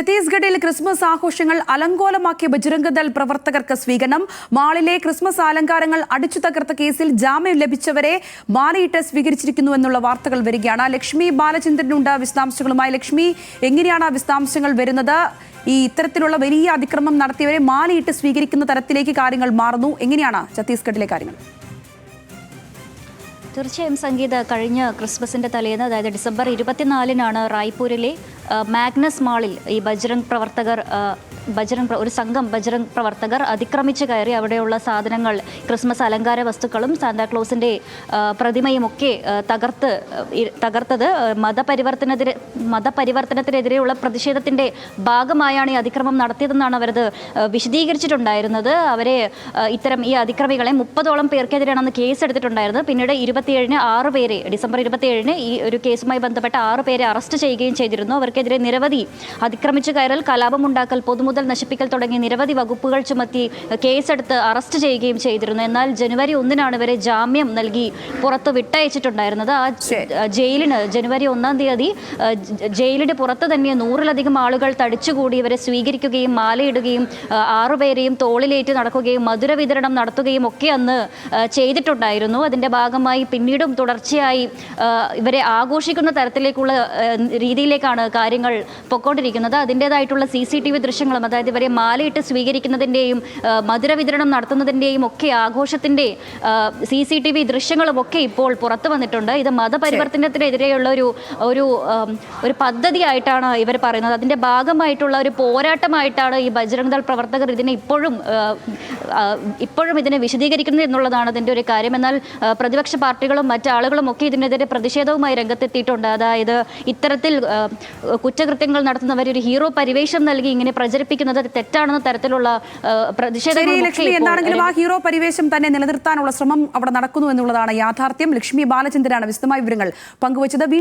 ഛത്തീസ്ഗഡിൽ ക്രിസ്മസ് ആഘോഷങ്ങൾ അലങ്കോലമാക്കിയ ബജ്രംഗദൾ പ്രവർത്തകർക്ക് സ്വീകരണം. മാളിലെ ക്രിസ്മസ് അലങ്കാരങ്ങൾ അടിച്ചു തകർത്ത കേസിൽ ജാമ്യം ലഭിച്ചവരെ മാലയിട്ട് സ്വീകരിച്ചിരിക്കുന്നു എന്നുള്ള വാർത്തകൾ വരികയാണ്. ലക്ഷ്മി ബാലചന്ദ്രനുണ്ട് വിശദാംശങ്ങളുമായി. ലക്ഷ്മി എങ്ങനെയാണ് ആ വിശദാംശങ്ങൾ വരുന്നത്? ഈ ഇത്തരത്തിലുള്ള വലിയ അതിക്രമം നടത്തിയവരെ മാലയിട്ട് സ്വീകരിക്കുന്ന തരത്തിലേക്ക് കാര്യങ്ങൾ മാറുന്നു. എങ്ങനെയാണ് ഛത്തീസ്ഗഡിലെ കാര്യങ്ങൾ? തീർച്ചയായും സംഗീത കഴിഞ്ഞ ക്രിസ്മസിന്റെ തലേന്ന് അതായത് ഡിസംബർ ഇരുപത്തിനാലിനാണ് റായ്പൂരിലെ മാഗ്നസ് മാളിൽ ഈ ബജ്രംഗ് പ്രവർത്തകർ ബജ്രംഗ് ഒരു സംഘം ബജ്രംഗ് പ്രവർത്തകർ അതിക്രമിച്ച് കയറി അവിടെയുള്ള സാധനങ്ങൾ ക്രിസ്മസ് അലങ്കാര വസ്തുക്കളും സാന്താക്ലോസിന്റെ പ്രതിമയുമൊക്കെ തകർത്ത് തകർത്തത് ആ, മതപരിവർത്തനത്തിനെ മതപരിവർത്തനത്തിനെതിരെയുള്ള പ്രതിഷേധത്തിന്റെ ഭാഗമായാണ് ഈ അതിക്രമം നടത്തിയതെന്നാണ് അവരത് വിശദീകരിച്ചിട്ടുണ്ടായിരുന്നത്. അവരെ ഇത്തരം ഈ അതിക്രമികളെ മുപ്പതോളം പേർക്കെതിരെയാണ് കേസെടുത്തിട്ടുണ്ടായിരുന്നത് പിന്നീട് ഇരുപത്തിയേഴിന് ആറ് പേരെ ഡിസംബർ ഇരുപത്തിയേഴിന് ഈ ഒരു കേസുമായി ബന്ധപ്പെട്ട ആറ് പേരെ അറസ്റ്റ് ചെയ്യുകയും ചെയ്തിരുന്നു. അവർക്കെതിരെ നിരവധി അതിക്രമിച്ചു കയറൽ കലാപമുണ്ടാക്കൽ പൊതുമുതൽ നശിപ്പിക്കൽ തുടങ്ങി നിരവധി വകുപ്പുകൾ ചുമത്തി കേസെടുത്ത് അറസ്റ്റ് ചെയ്യുകയും ചെയ്തിരുന്നു. എന്നാൽ ജനുവരി ഒന്നിനാണ് ഇവരെ ജാമ്യം നൽകി പുറത്ത് വിട്ടയച്ചിട്ടുണ്ടായിരുന്നത്. ആ ജയിലിന് ജനുവരി ഒന്നാം തീയതി ജയിലിന് പുറത്ത് തന്നെ നൂറിലധികം ആളുകൾ തടിച്ചുകൂടി ഇവരെ സ്വീകരിക്കുകയും മാലയിടുകയും ആറുപേരെയും തോളിലേറ്റ് നടക്കുകയും മധുര വിതരണം നടത്തുകയും ഒക്കെ അന്ന് ചെയ്തിട്ടുണ്ടായിരുന്നു. അതിന്റെ ഭാഗമായി പിന്നീടും തുടർച്ചയായി ഇവരെ ആഘോഷിക്കുന്ന തരത്തിലേക്കുള്ള രീതിയിലേക്കാണ് രീതിയിലേക്കാണ് കാര്യങ്ങൾ പൊക്കോണ്ടിരിക്കുന്നത്. അതിന്റേതായിട്ടുള്ള സി സി ടി വി ദൃശ്യങ്ങളും അതായത് ഇവരെ മാലയിട്ട് സ്വീകരിക്കുന്നതിന്റെയും മധുര വിതരണം നടത്തുന്നതിന്റെയും ഒക്കെ ആഘോഷത്തിന്റെ സി സി ടി വി ദൃശ്യങ്ങളും ഒക്കെ ഇപ്പോൾ പുറത്തു വന്നിട്ടുണ്ട്. ഇത് മതപരിവർത്തനത്തിനെതിരെയുള്ള ഒരു ഒരു ഒരു പദ്ധതിയായിട്ടാണ് ഇവർ പറയുന്നത്. അതിന്റെ ഭാഗമായിട്ടുള്ള ഒരു പോരാട്ടമായിട്ടാണ് ഈ ബജ്രംഗ് ദൾ പ്രവർത്തകർ ഇതിനെ ഇപ്പോഴും ഇപ്പോഴും ഇതിനെ വിശദീകരിക്കുന്നത് എന്നുള്ളതാണ് അതിന്റെ ഒരു കാര്യം. എന്നാൽ പ്രതിപക്ഷ പാർട്ടികളും മറ്റാളുകളും ഒക്കെ ഇതിനെതിരെ പ്രതിഷേധവുമായി രംഗത്തെത്തിയിട്ടുണ്ട്. അതായത് ഇത്തരത്തിൽ കുറ്റകൃത്യങ്ങൾ നടത്തുന്നവർ ഒരു ഹീറോ പരിവേഷം നൽകി ഇങ്ങനെ പ്രചരിപ്പിക്കുന്നത് തെറ്റാണെന്ന തരത്തിലുള്ള എന്താണെങ്കിലും ആ ഹീറോ പരിവേഷം തന്നെ നിലനിർത്താനുള്ള ശ്രമം അവിടെ നടക്കുന്നു എന്നുള്ളതാണ് യാഥാർത്ഥ്യം. ലക്ഷ്മി ബാലചന്ദ്രനാണ് വിശദമായ വിവരങ്ങൾ പങ്കുവച്ചത്.